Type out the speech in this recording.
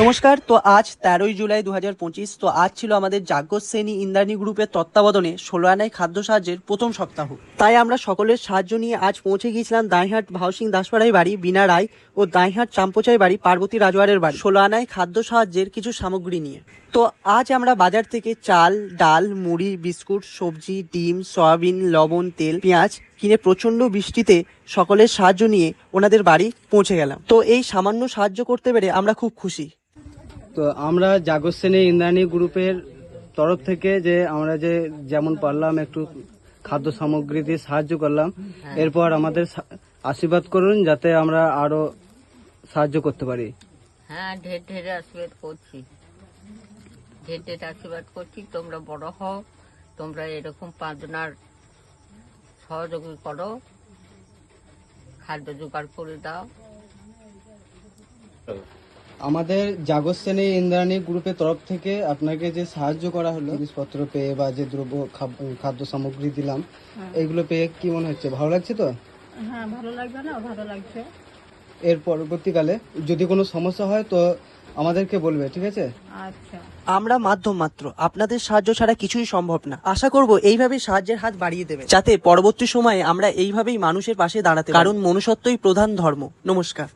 নমস্কার, তো আজ তেরোই জুলাই দু তো আজ ছিল আমাদের যাজ্ঞশ্রেণী ইন্দ্রাণী গ্রুপের তত্ত্বাবধানে ষোলো আনায় খাদ্য সাহায্যের প্রথম সপ্তাহ। তাই আমরা সকলের সাহায্য নিয়ে আজ পৌঁছে গিয়েছিলাম দাইহাট ভাউসিং দাসপাড়াই বাড়ি বিনা রায় ও দাইহাট চাম্পোচাই বাড়ি, পার্বতী রাজওয়ারের বাড়ি। ষোলো আনায় খাদ্য সাহায্যের কিছু সামগ্রী নিয়ে। তো আজ আমরা বাজার থেকে চাল, ডাল, মুড়ি, বিস্কুট, সবজি, ডিম, সয়াবিন, লবণ, তেল, পেঁয়াজ কিনে প্রচণ্ড বৃষ্টিতে সকলের সাহায্য নিয়ে ওনাদের বাড়ি পৌঁছে গেলাম। তো এই সামান্য সাহায্য করতে পেরে আমরা খুব খুশি। তো আমরা জাগরশ্রেণী ইন্দ্রাণী গ্রুপের তরফ থেকে যে আমরা যে যেমন পারলাম একটু খাদ্য সামগ্রী দিয়ে সাহায্য করলাম এরপর আমাদের আশীর্বাদ করুন যাতে আমরা আরও সাহায্য করতে পারি। হ্যাঁ ঢের ঢের আশীর্বাদ করছি। ঢের ঢের আশীর্বাদ করছি তোমরা বড় হও তোমরা এরকম পাঁচজনার সহযোগী করো খাদ্য জোগাড় করে দাও। আমাদের জাগরশ্রেণী ইন্দ্রাণী গ্রুপের তরফ থেকে আপনাকে যে সাহায্য করা হলো জিনিসপত্র পেয়ে বা যে দ্রব্য খাদ্য সামগ্রী দিলাম এগুলো পেয়ে কি মনে হচ্ছে? ভালো লাগছে তো? হ্যাঁ ভালো লাগবে না? ভালো লাগছে। এর পরবর্তীকালে যদি কোনো সমস্যা হয় তো আমাদেরকে বলবে ঠিক আছে? আচ্ছা। আমরা মাধ্যম মাত্র। আপনাদের সাহায্য ছাড়া কিছুই সম্ভব না। আশা করব এইভাবেই সাহায্যের হাত বাড়িয়ে দেবে যাতে পরবর্তী সময়ে আমরা এইভাবেই মানুষের পাশে দাঁড়াতে কারণ মনুষ্যত্বই প্রধান ধর্ম। নমস্কার।